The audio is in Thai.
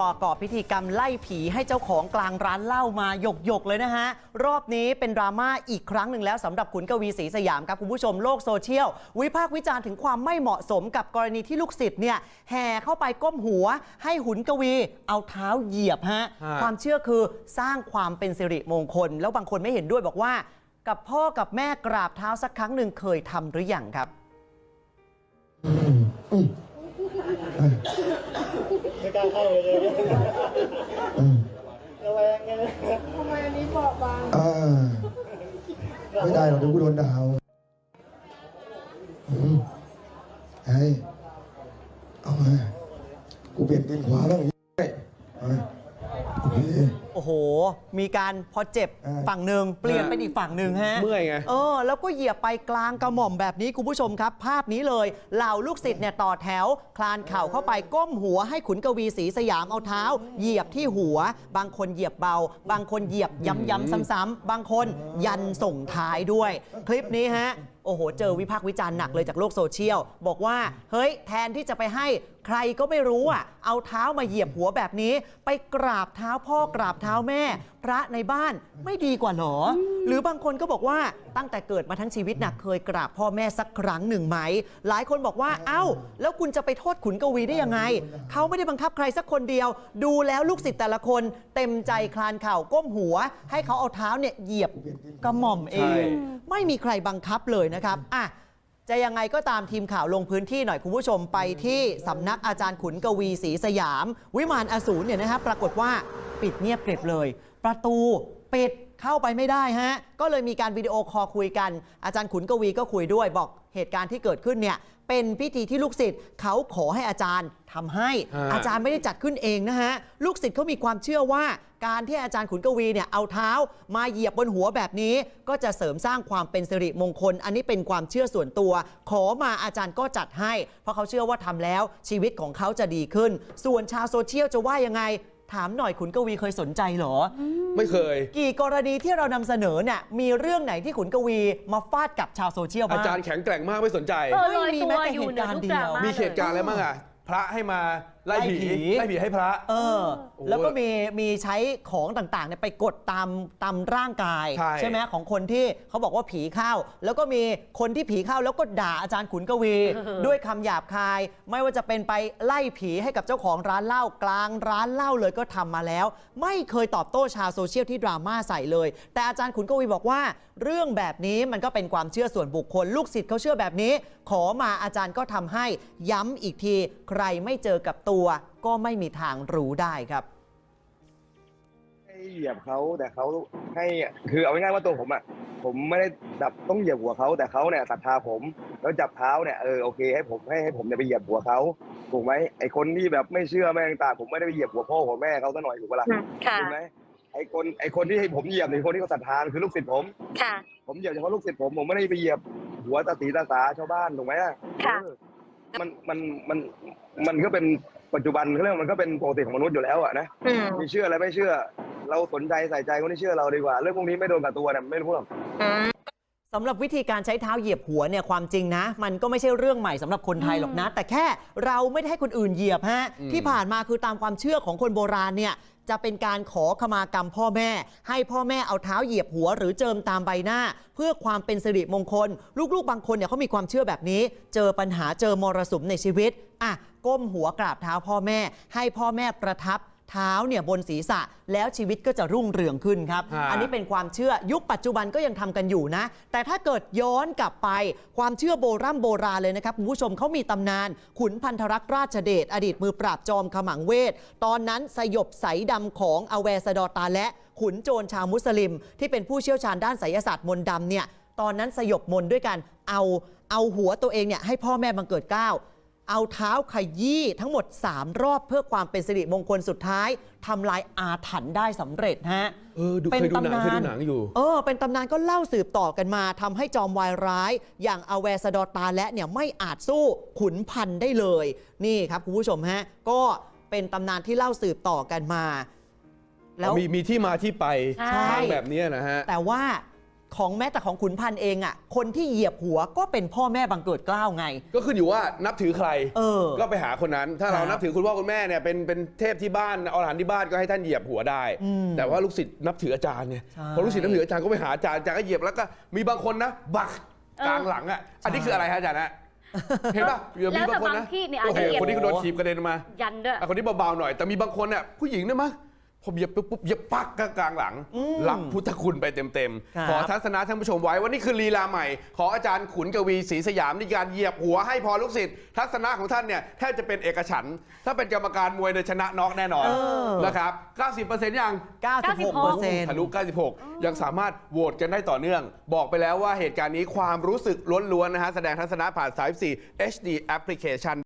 ประกอบพิธีกรรมไล่ผีให้เจ้าของกลางร้านเหล้ามาหยกหยกๆเลยนะฮะ รอบนี้เป็นดราม่าอีกครั้งหนึ่งแล้วสำหรับขุนกวีศรีสยามครับคุณผู้ชมโลกโซเชียล วิพากษ์วิจารณ์ถึงความไม่เหมาะสมกับกรณีที่ลูกศิษย์เนี่ยแห่เข้าไปก้มหัว ให้หุนกวีเอาเท้าเหยียบฮะฮะความเชื่อคือสร้างความเป็นสิริมงคล แล้วบางคนไม่เห็นด้วยบอกว่า กับพ่อกับแม่กราบเท้าสักครั้งหนึ่งเคยทำหรือยังครับไม่ก ล้าเข้าเลยเลยอืมระแวงไงทำไมอันนี้เบาะบางอ่าไม่ได้หรอกเดี๋ยวกูโดนด่าเอาอืมไอ้เอามากูเปลี่ยนตีนขวาบ้างไอ้เอามาโอเค โอ้โห มีการพอเจ็บเออ ฝั่งหนึ่งเปลี่ยนเป็นอีกฝั่งหนึ่งฮะ เมื่อยไง เออแล้วก็เหยียบไปกลางกระหม่อมแบบนี้คุณผู้ชมครับ ภาพนี้เลยเหล่าลูกศิษย์เนี่ยต่อแถว คลานเข่าเข้าไปก้มหัวให้ขุนกวีศรีสยามเอาเท้า เหยียบที่หัว บางคนเหยียบเบา บางคนเหยียบย้ำๆซ้ำๆบางคนยันส่งท้ายด้วย คลิปนี้ฮะ โอ้โห เจอวิพากษ์วิจารณ์หนักเลยจากโลกโซเชียล บอกว่า เฮ้ย แทนที่จะไปให้ ใครก็ไม่รู้อะ เอาเท้ามาเหยียบหัวแบบนี้ ไปกราบเท้าพ่อกราบเท้าแม่ พระในบ้านไม่ดีกว่าเหรอ หรือบางคนก็บอกว่าตั้งแต่เกิดมาทั้งชีวิตนะเคยกราบพ่อแม่สักครั้งหนึ่งไหม หลายคนบอกว่า เอ้า แล้วคุณจะไปโทษขุนกวีได้ยังไง เขาไม่ได้บังคับใครสักคนเดียว ดูแล้วลูกศิษย์แต่ละคน เต็มใจคลานเข่าก้มหัว ให้เขาเอาเท้าเนี่ยเหยียบกระหม่อมเองใช่ไม่มีใครบังคับเลยนะครับอะ จะยังไงก็ตามทีมข่าวลงพื้นที่หน่อยคุณผู้ชมไปที่สำนักอาจารย์ขุนกวีศรีสยาม วิมานอสูรเนี่ยนะครับปรากฏว่าปิดเงียบกริบเลย ประตูปิดเข้าไปไม่ได้ฮะ ก็เลยมีการวิดีโอคอลคุยกัน อาจารย์ขุนกวีก็คุยด้วย บอกเหตุการณ์ที่เกิดขึ้นเนี่ย เป็นพิธีที่ลูกศิษย์เขาขอให้อาจารย์ทำให้ฮะอาจารย์ไม่ได้จัดขึ้นเองนะฮะ ลูกศิษย์เขามีความเชื่อว่า การที่อาจารย์ขุนกวีเนี่ยเอาเท้ามาเหยียบบนหัวแบบนี้ ก็จะเสริมสร้างความเป็นสิริมงคล อันนี้เป็นความเชื่อส่วนตัว ขอมาอาจารย์ก็จัดให้ เพราะเขาเชื่อว่าทำแล้วชีวิตของเขาจะดีขึ้น ส่วนชาวโซเชียลจะว่ายังไง ถามหน่อยขุนกวีเคยสนใจเหรอ ไม่เคย กี่กรณีที่เรานำเสนอเนี่ยมีเรื่องไหนที่ขุนกวีมาฟาดกับชาวโซเชียลอาบ้างจารย์แข็งแกร่งมากไม่สนใจ เออไม่ลอยมีตัแม้วแต่อยู่เหนือทุกเหตุดการณ์ราเดียวม่ามีเหตุการณ์อะไรบ้างอะ พระให้มา ไล่ผีไล่ผี ไล่ผีให้พระ เออ โอ้โหแล้วก็มีมีใช้ของต่างๆเนี่ยไปกดตามตามร่างกายใช่ไหมของคนที่เขาบอกว่าผีเข้า แล้วก็มีคนที่ผีเข้าแล้วก็ด่าอาจารย์ขุนกวี ด้วยคำหยาบคาย ไม่ว่าจะเป็นไปไล่ผีให้กับเจ้าของร้านเหล้ากลางร้านเหล้าเลยก็ทำมาแล้ว ไม่เคยตอบโต้ชาวโซเชียลที่ดราม่าใส่เลย แต่อาจารย์ขุนกวีบอกว่า เรื่องแบบนี้มันก็เป็นความเชื่อส่วนบุคคลลูกศิษย์เขาเชื่อแบบนี้ ขอมาอาจารย์ก็ทำให้ย้ำอีกที ใครไม่เจอกับตัวก็ไม่มีทางรู้ได้ครับให้เหยียบเขาแต่เขาให้คือเอาง่ายๆว่าตัวผมอะผมไม่ได้แบบต้องเหยียบหัวเขาแต่เขาเนี่ยศรัทธาผมแล้วจับเท้าเนี่ยเออโอเคให้ผมให้ให้ผมเนี่ยไปเหยียบหัวเขาถูกไหมไอคนที่แบบไม่เชื่อแม่งต่างๆผมไม่ได้ไปเหยียบหัวพ่อหัวแม่เขาซะหน่อยถูกปะล่ะค่ะถูกไหมไอคนไอคนที่ให้ผมเหยียบเนี่ยคนที่เขาศรัทธาคือลูกศิษย์ผมค่ะ ผมเหยียบเฉพาะลูกศิษย์ผมผมไม่ได้ไปเหยียบหัวตาสีตาสาชาวบ้านถูกไหมอะค่ะเออมันมันมันมันก็เป็น ปัจจุบันเขาเรียกว่ามันก็เป็นปกติของมนุษย์อยู่แล้วอะนะอืมมีเชื่ออะไรไม่เชื่อ เราสนใจใส่ใจคนที่เชื่อเราดีกว่า เรื่องพวกนี้ไม่โดนกับตัวเนี่ยไม่รู้หรอก อืม สำหรับวิธีการใช้เท้าเหยียบหัวเนี่ยความจริงนะ มันก็ไม่ใช่เรื่องใหม่สำหรับคนไทยหรอกนะ แต่แค่เราไม่ได้ให้คนอื่นเหยียบฮะอืมที่ผ่านมาคือตามความเชื่อของคนโบราณเนี่ยจะเป็นการขอขมากรรมพ่อแม่ ให้พ่อแม่เอาเท้าเหยียบหัว หรือเจิมตามใบหน้า เพื่อความเป็นสิริมงคล ลูกๆ บางคนเนี่ยเขามีความเชื่อแบบนี้ เจอปัญหาเจอมรสุมในชีวิตอะก้มหัวกราบเท้าพ่อแม่ ให้พ่อแม่ประทับ เท้าเนี่ยบนศีรษะแล้วชีวิตก็จะรุ่งเรืองขึ้นครับ ฮะ อันนี้เป็นความเชื่อยุคปัจจุบันก็ยังทำกันอยู่นะ แต่ถ้าเกิดย้อนกลับไปความเชื่อโบราณโบราณเลยนะครับคุณผู้ชมเขามีตำนาน ขุนพันธรักษ์ราชเดชอดีตมือปราบจอมขมังเวท ตอนนั้นสยบใสดำของอเวสดอตาและขุนโจรชาวมุสลิม ที่เป็นผู้เชี่ยวชาญด้านไสยศาสตร์มนต์ดำเนี่ย ตอนนั้นสยบมนต์ด้วยกันเอาเอาหัวตัวเองเนี่ยให้พ่อแม่บังเกิดเกล้า เอาเท้าขยี้ทั้งหมด 3 รอบเพื่อความเป็นสิริมงคลสุดท้ายทำลายอาถรรพ์ได้สำเร็จฮะเออดูเคยดูหนังเคยดูหนังอยู่ เออ เป็นตำนานก็เล่าสืบต่อกันมาทำให้จอมวายร้าย อย่างอเวสดอตาและเนี่ยไม่อาจสู้ขุนพันธุ์ได้เลย นี่ครับคุณผู้ชมฮะก็เป็นตำนานที่เล่าสืบต่อกันมา แล้วมีมีที่มาที่ไปใช่ ทางแบบเนี้ยนะฮะ แต่ว่า ของแม้แต่ของขุนพันธ์เองอะ คนที่เหยียบหัวก็เป็นพ่อแม่บังเกิดเกล้าวไง ก็ขึ้นอยู่ว่านับถือใครเออก็ไปหาคนนั้น ถ้าเราครับนับถือคุณพ่อคุณแม่เนี่ยเป็นเป็นเทพที่บ้านอรหันต์ที่บ้านก็ให้ท่านเหยียบหัวได้ อืมแต่ว่าลูกศิษย์นับถืออาจารย์เนี่ยใช่ พอลูกศิษย์นับถืออาจารย์ก็ไปหาอาจารย์อาจารย์ก็เหยียบแล้วก็มีบางคนนะบักกลางหลังอะอันนี้คืออะไรฮะอาจารย์ฮะเห็นป่ะเดี๋ยวมีบางคนนะแล้วแต่บางที่เนี่ยอาโอ้จโหจะเหยียบ คนนี้ก็โดนถีบกระเด็นมา ยันด้วย อะคนนี้เบาๆหน่อยแต่มีบางคนเนี่ยผู้หญิงเนี่ยมั้ง พอเหยียบปุ๊บปุ๊บเหยียบปักกลางหลังอืมรับพุทธคุณไปเต็มครับๆขอทัศนะท่านผู้ชมไว้ว่านี่คือลีลาใหม่ ของอาจารย์ขุนกวีศรีสยามในการเหยียบหัวให้พอลูกศิษย์ทัศนะของท่านเนี่ยแทบจะเป็นเอกฉันท์ถ้าเป็นกรรมการมวยเนี่ยชนะน็อกแน่นอนเออ นะครับ 90%ยัง 96เปอร์เซ็นต์ทะลุ 96 ยังสามารถโหวตกันได้ต่อเนื่อง บอกไปแล้วว่าเหตุการณ์นี้ความรู้สึกล้วนๆนะฮะแสดงทัศนะผ่านสาย4 HD application